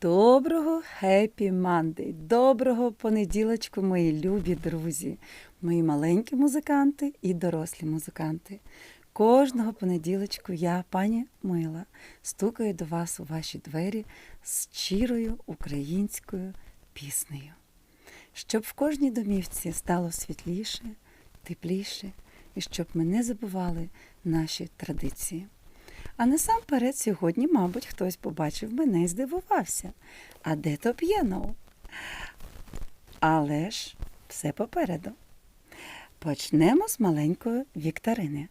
Доброго хеппі Мандей, доброго понеділочку, мої любі друзі, мої маленькі музиканти і дорослі музиканти. Кожного понеділочку я, пані Мила, стукаю до вас у ваші двері з щирою українською піснею, щоб в кожній домівці стало світліше, тепліше і щоб ми не забували наші традиції. А насамперед сьогодні, мабуть, хтось побачив мене і здивувався. А де то п'єноу? Але ж все попереду. Почнемо з маленької вікторини.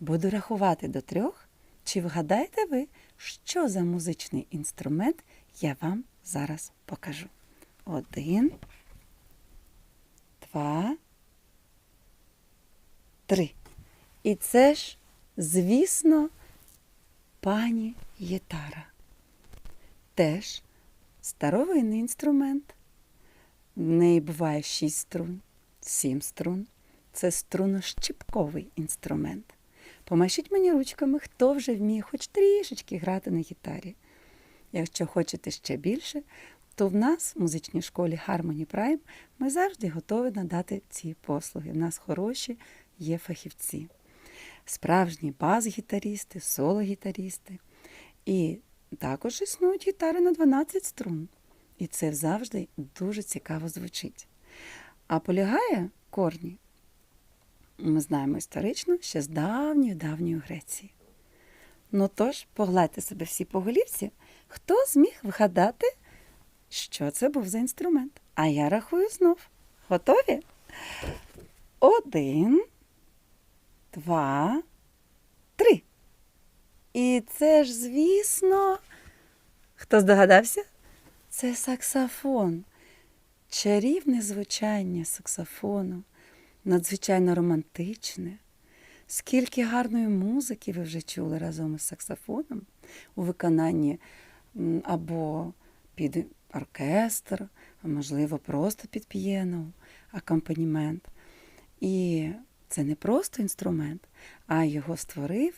Буду рахувати до трьох. Чи вгадаєте ви, що за музичний інструмент я вам зараз покажу? Один, два, три. І це ж, звісно, пані гітара. Теж старовинний інструмент. В неї буває шість струн, сім струн. Це струнощіпковий інструмент. Помашіть мені ручками, хто вже вміє хоч трішечки грати на гітарі. Якщо хочете ще більше, то в нас в музичній школі Harmony Prime ми завжди готові надати ці послуги. В нас хороші є фахівці. Справжні бас-гітарісти, соло-гітарісти. І також існують гітари на 12 струн. І це завжди дуже цікаво звучить. А полягає корні, ми знаємо історично, ще з давньої давньої Греції. Ну тож, погладьте себе всі по голівці, хто зміг вгадати, що це був за інструмент. А я рахую знов. Готові? Один, два, три. І це ж, звісно, хто здогадався? Це саксофон. Чарівне звучання саксофону, надзвичайно романтичне. Скільки гарної музики ви вже чули разом із саксофоном у виконанні або під оркестр, а можливо, просто під п'єно, акомпанімент. І це не просто інструмент, а його створив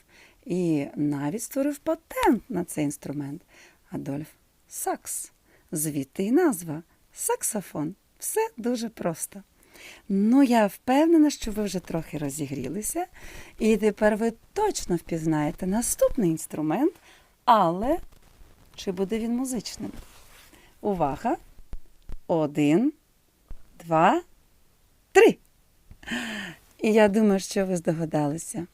і навіть створив патент на цей інструмент Адольф Сакс. Звідти і назва саксофон. Все дуже просто. Ну, я впевнена, що ви вже трохи розігрілися, і тепер ви точно впізнаєте наступний інструмент, але чи буде він музичним? Увага! Один, два, три. І я думаю, що ви здогадалися.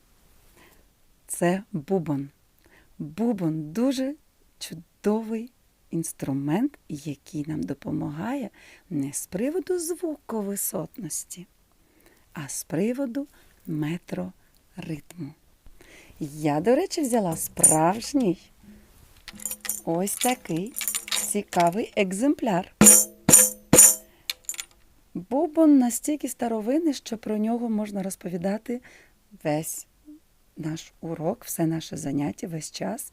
Це бубон. Бубон дуже чудовий інструмент, який нам допомагає не з приводу звуковисотності, а з приводу метроритму. Я, до речі, взяла справжній ось такий цікавий екземпляр. Бубон настільки старовинний, що про нього можна розповідати весь наш урок, все наше заняття, весь час.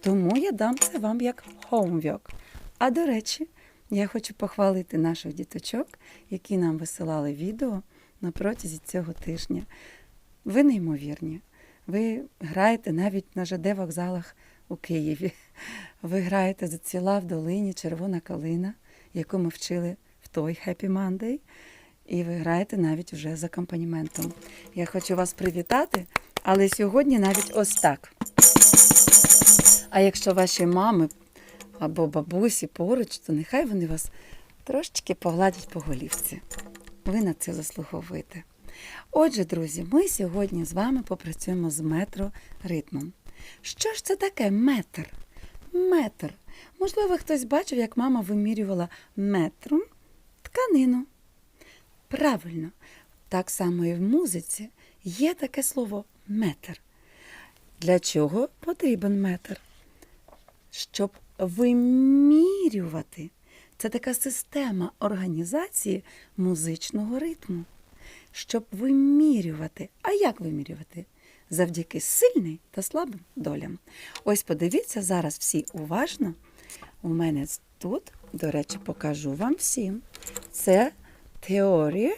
Тому я дам це вам як homework. А до речі, я хочу похвалити наших діточок, які нам висилали відео на протязі цього тижня. Ви неймовірні. Ви граєте навіть на ЖД вокзалах у Києві. Ви граєте заціла в долині Червона калина, яку ми вчили той Happy Monday. І ви граєте навіть вже з акомпаніментом. Я хочу вас привітати, але сьогодні навіть ось так. А якщо ваші мами або бабусі поруч, то нехай вони вас трошечки погладять по голівці. Ви на це заслуговуєте. Отже, друзі, ми сьогодні з вами попрацюємо з метроритмом. Що ж це таке метр? Метр. Можливо, хтось бачив, як мама вимірювала метром тканину. Правильно, так само і в музиці є таке слово метр. Для чого потрібен метр? Щоб вимірювати. Це така система організації музичного ритму. Щоб вимірювати. А як вимірювати? Завдяки сильним та слабим долям. Ось подивіться зараз всі уважно. У мене тут, до речі, покажу вам всім. Це Theory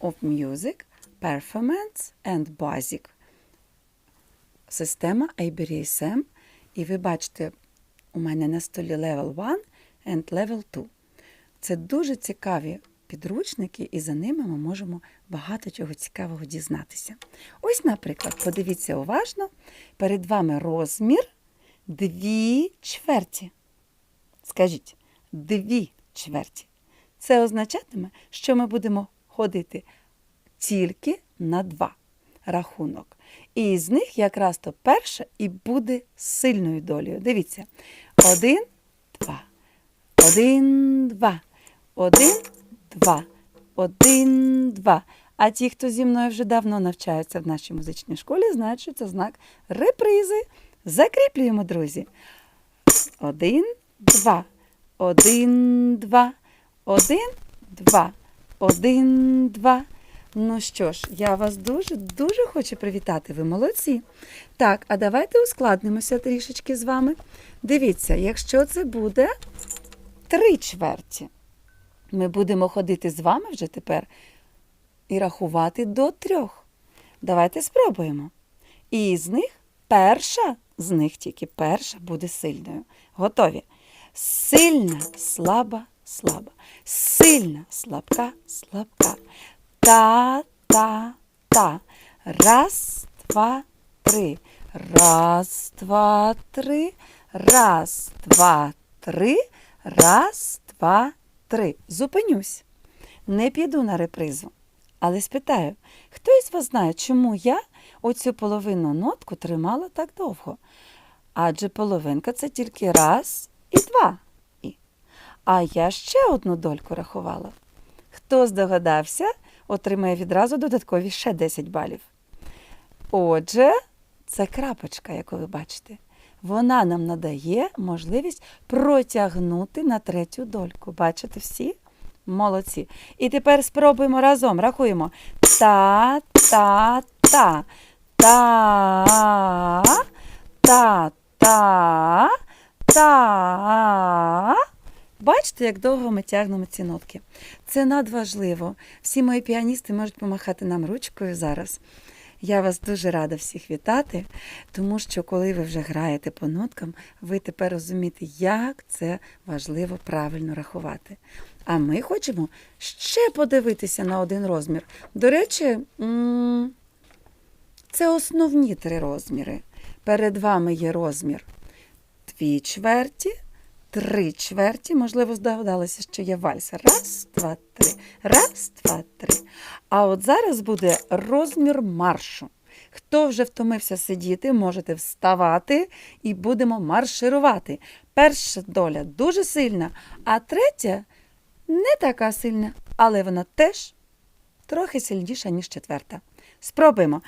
of Music, Performance and Basic. Система ABRSM. І ви бачите, у мене на столі Level 1 and Level 2. Це дуже цікаві підручники, і за ними ми можемо багато чого цікавого дізнатися. Ось, наприклад, подивіться уважно, перед вами розмір дві чверті. Скажіть, дві чверті. Це означатиме, що ми будемо ходити тільки на два рахунок. І з них якраз то перша і буде сильною долею. Дивіться. Один, два. Один, два. Один, два. Один, два. А ті, хто зі мною вже давно навчаються в нашій музичній школі, знають, що це знак репризи. Закріплюємо, друзі. Один, два. Один, два. Один, два. Один, два. Ну що ж, я вас дуже дуже хочу привітати. Ви молодці. Так, а давайте ускладнимося трішечки з вами. Дивіться, якщо це буде три чверті, ми будемо ходити з вами вже тепер і рахувати до трьох. Давайте спробуємо. І з них перша, з них тільки перша буде сильною. Готові? Сильна, слаба, слаба. Сильна, слабка, слабка. Та, та, та. Раз, два, три. Раз, два, три. Раз, два, три. Раз, два, три. Зупинюсь. Не піду на репризу. Але спитаю, хто із вас знає, чому я оцю половинну нотку тримала так довго? Адже половинка це тільки раз і два. А я ще одну дольку рахувала. Хто здогадався, отримає відразу додаткові ще 10 балів. Отже, це крапочка, яку ви бачите. Вона нам надає можливість протягнути на третю дольку. Бачите всі? Молодці. І тепер спробуємо разом. Рахуємо. Та, та, та. Та, та, та, та. Бачите, як довго ми тягнемо ці нотки. Це надважливо. Всі мої піаністи можуть помахати нам ручкою зараз. Я вас дуже рада всіх вітати, тому що коли ви вже граєте по ноткам, ви тепер розумієте, як це важливо правильно рахувати. А ми хочемо ще подивитися на один розмір. До речі, це основні три розміри. Перед вами є розмір дві чверті, три чверті. Можливо, здогадалися, що є вальс. Раз, два, три. Раз, два, три. А от зараз буде розмір маршу. Хто вже втомився сидіти, можете вставати і будемо марширувати. Перша доля дуже сильна, а третя не така сильна, але вона теж трохи сильніша, ніж четверта. Спробуємо.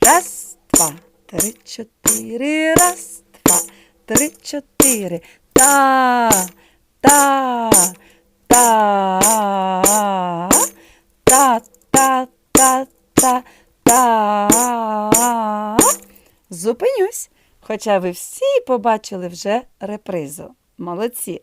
Раз, два, три, чотири. Раз, два, три, чотири. Та, та, та, та, та, та, та, та. Зупинюсь, хоча ви всі побачили вже репризу. Молодці.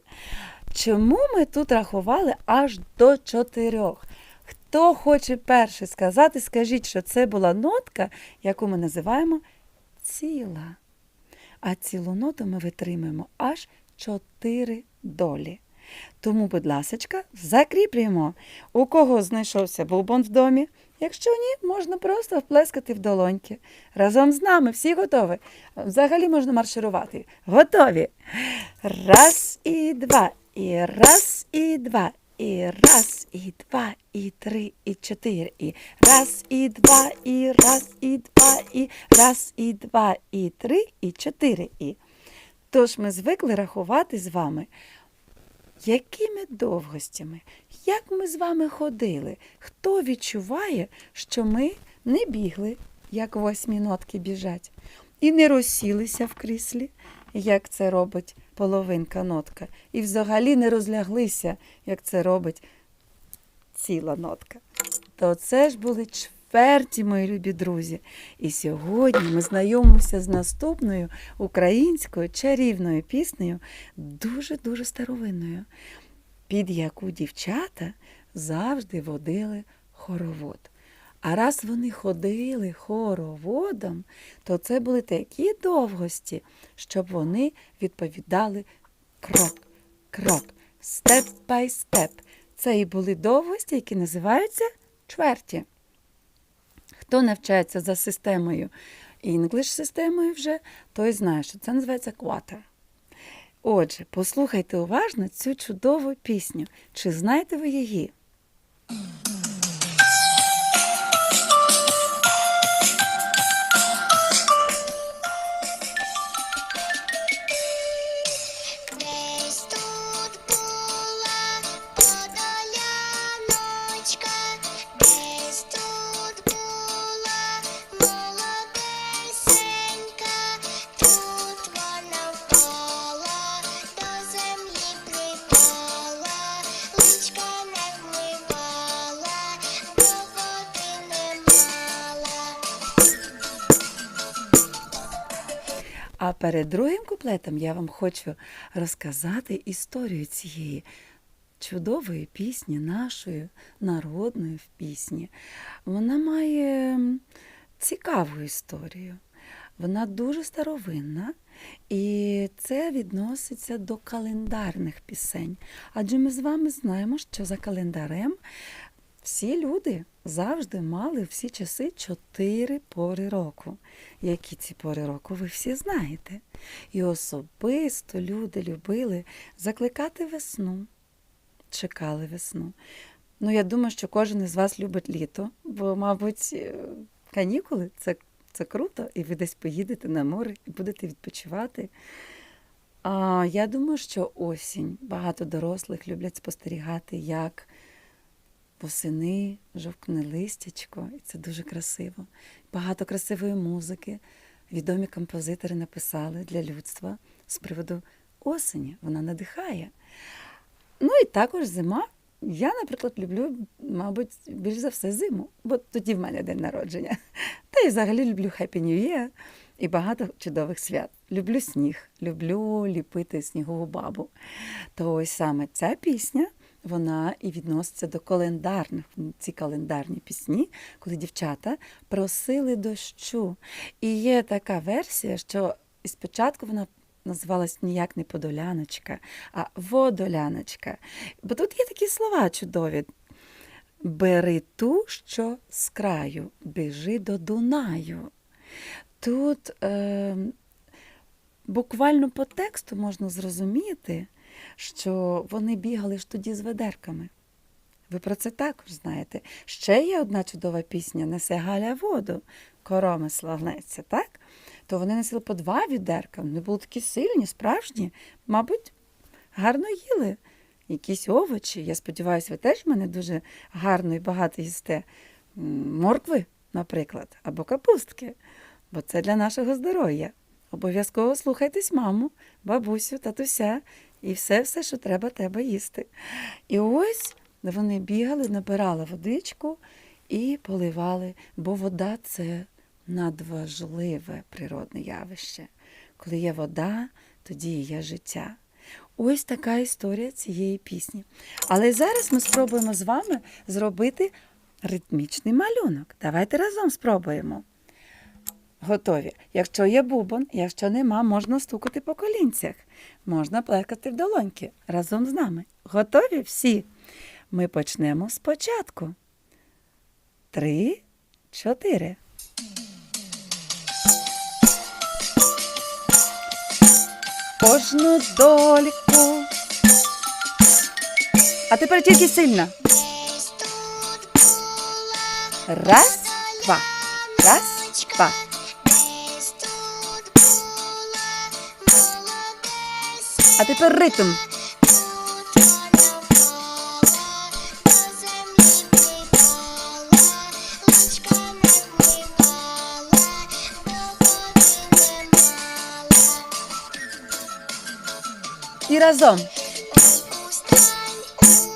Чому ми тут рахували аж до чотирьох? Хто хоче перший сказати, скажіть, що це була нотка, яку ми називаємо ціла. А цілу ноту ми витримуємо аж чотири долі. Тому, будь ласочка, закріплюємо. У кого знайшовся бубон в домі? Якщо ні, можна просто вплескати в долоньки. Разом з нами всі готові. Взагалі можна марширувати. Готові. Раз і два, і раз і два, і раз, і два, і три, і чотири, і раз, і два, і раз, і два, і раз, і два, і три, і чотири, і. Тож ми звикли рахувати з вами якими довгостями, як ми з вами ходили, хто відчуває, що ми не бігли, як восьмі нотки біжать, і не розсілися в кріслі, як це робить половинка нотка, і взагалі не розляглися, як це робить ціла нотка. То це ж були чверті, мої любі друзі. І сьогодні ми знайомимося з наступною українською чарівною піснею, дуже-дуже старовинною, під яку дівчата завжди водили хоровод. А раз вони ходили хороводом, то це були такі довгості, щоб вони відповідали крок, крок, Step by step. Це і були довгості, які називаються чверті. Хто навчається за системою English системою вже, той знає, що це називається кватер. Отже, послухайте уважно цю чудову пісню. Чи знаєте ви її? Перед другим куплетом я вам хочу розказати історію цієї чудової пісні, нашої народної в пісні. Вона має цікаву історію. Вона дуже старовинна, і це відноситься до календарних пісень. Адже ми з вами знаємо, що за календарем всі люди завжди мали всі часи чотири пори року. Які ці пори року, ви всі знаєте. І особисто люди любили закликати весну, чекали весну. Ну, я думаю, що кожен із вас любить літо, бо, мабуть, е, канікули це, це круто, і ви десь поїдете на море і будете відпочивати. А я думаю, що осінь. Багато дорослих люблять спостерігати, як восени жовкне листячко, і це дуже красиво. Багато красивої музики. Відомі композитори написали для людства з приводу осені. Вона надихає. Ну і також зима. Я, наприклад, люблю, мабуть, більш за все зиму, бо тоді в мене день народження. Та й взагалі люблю Happy New Year і багато чудових свят. Люблю сніг, люблю ліпити снігову бабу. То ось саме ця пісня, вона і відноситься до календарних, ці календарні пісні, коли дівчата просили дощу. І є така версія, що спочатку вона називалась ніяк не подоляночка, а водоляночка. Бо тут є такі слова чудові. Бери ту, що з краю, біжи до Дунаю. Тут е, буквально по тексту можна зрозуміти, що вони бігали ж тоді з ведерками. Ви про це також знаєте. Ще є одна чудова пісня Несе Галя воду, коромисла гнеться, так? То вони носили по два відерка. Вони були такі сильні, справжні, мабуть, гарно їли. Якісь овочі. Я сподіваюся, ви теж в мене дуже гарно і багато їсте моркви, наприклад, або капустки, бо це для нашого здоров'я. Обов'язково слухайтесь маму, бабусю, татуся і все, все, що треба, треба їсти. І ось вони бігали, набирали водичку і поливали, бо вода це надважливе природне явище. Коли є вода, тоді є життя. Ось така історія цієї пісні. Але зараз ми спробуємо з вами зробити ритмічний малюнок. Давайте разом спробуємо. Готові. Якщо є бубон, якщо нема, можна стукати по колінцях, можна плескати в долоньки разом з нами. Готові всі? Ми почнемо спочатку. Три, чотири. Кожну дольку. А тепер тільки сильно. Раз, два. Раз, два. Води не мала. І разом.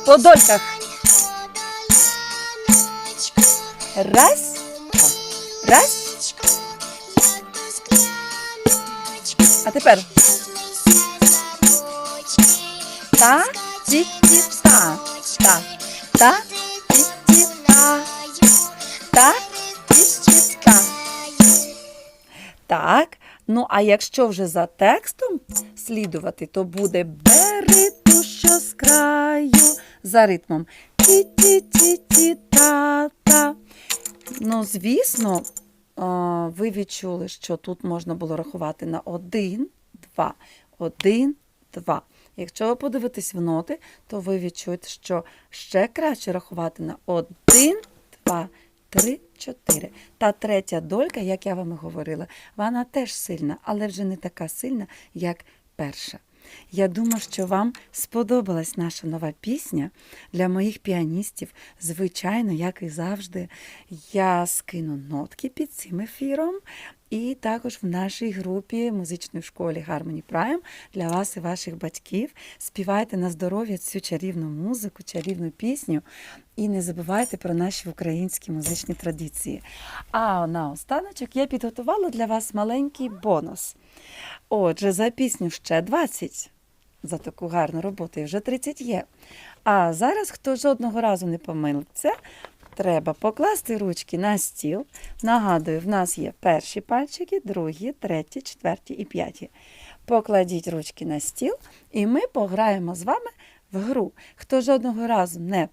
По дольках. Раз. Раз. А тепер та, ті, ті, та. Та, та, ті, ті, та. Та, ті, ті, та. Так. Ну, а якщо вже за текстом слідувати, то буде бери ту, що з краю. за ритмом. Ті-ті-ті-ті-та-та. Ну, звісно, ви відчули, що тут можна було рахувати на один, два, один, два. Якщо ви подивитесь в ноти, то ви відчуєте, що ще краще рахувати на один, два, три, чотири. Та третя долька, як я вам і говорила, вона теж сильна, але вже не така сильна, як перша. Я думаю, що вам сподобалась наша нова пісня для моїх піаністів. Звичайно, як і завжди, я скину нотки під цим ефіром. І також в нашій групі музичної школі Harmony Prime для вас і ваших батьків. Співайте на здоров'я цю чарівну музику, чарівну пісню. І не забувайте про наші українські музичні традиції. А на останочок я підготувала для вас маленький бонус. Отже, за пісню ще 20 за таку гарну роботу, і вже 30 є. А зараз, хто жодного разу не помилиться, треба покласти ручки на стіл. Нагадую, в нас є перші пальчики, другі, треті, четверті і п'яті. Покладіть ручки на стіл, і ми пограємо з вами в гру. Хто жодного разу не,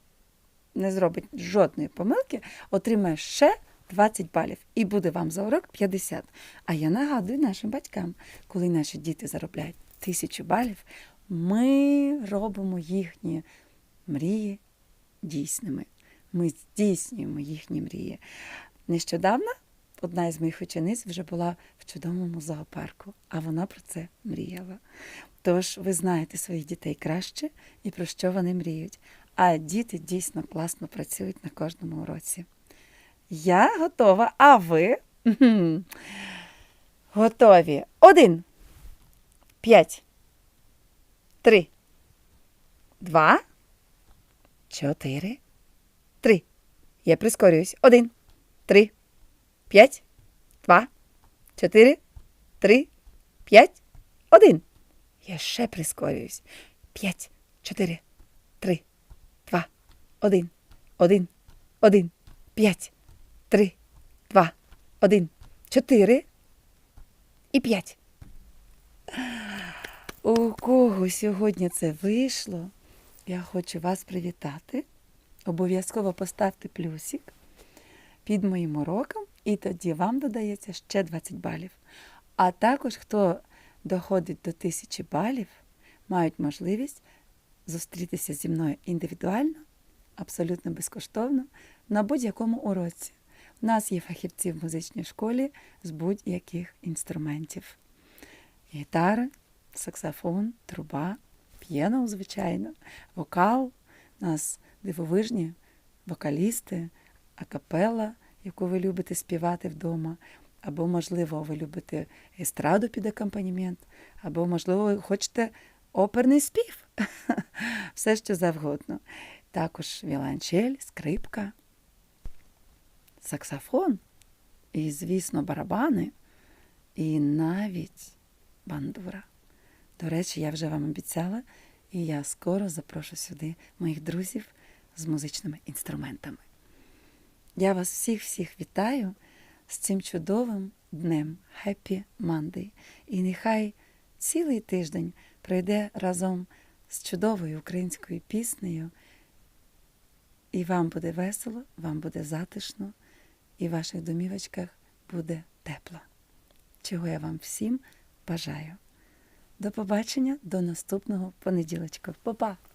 не зробить жодної помилки, отримає ще 20 балів. І буде вам за урок 50. А я нагадую нашим батькам, коли наші діти заробляють тисячу балів, ми робимо їхні мрії дійсними. Ми здійснюємо їхні мрії. Нещодавно одна із моїх учениць вже була в чудовому зоопарку, а вона про це мріяла. Тож ви знаєте своїх дітей краще і про що вони мріють. А діти дійсно класно працюють на кожному уроці. Я готова, а ви? Готові. Один. П'ять. Три. Два. Чотири. Я прискорююсь. Один. Три. П'ять. Два. Чотири. Три. П'ять. Один. Я ще прискорююсь. П'ять. Чотири. Три. Два. Один. Один. Один. П'ять. Три. Два. Один. Чотири. І п'ять. У кого сьогодні це вийшло, я хочу вас привітати. Обов'язково поставте плюсик під моїм уроком, і тоді вам додається ще 20 балів. А також, хто доходить до 1000 балів, мають можливість зустрітися зі мною індивідуально, абсолютно безкоштовно, на будь-якому уроці. У нас є фахівці в музичній школі з будь-яких інструментів. Гітара, саксофон, труба, п'єно, звичайно, вокал. У нас дивовижні вокалісти, акапела, яку ви любите співати вдома, або, можливо, ви любите естраду під акомпанімент, або, можливо, ви хочете оперний спів. Все, що завгодно. Також віолончель, скрипка, саксофон, і, звісно, барабани, і навіть бандура. До речі, я вже вам обіцяла, і я скоро запрошу сюди моїх друзів з музичними інструментами. Я вас всіх-всіх вітаю з цим чудовим днем Happy Monday. І нехай цілий тиждень пройде разом з чудовою українською піснею. І вам буде весело, вам буде затишно, і в ваших домівочках буде тепло. Чого я вам всім бажаю. До побачення, до наступного понеділочка. Па-па!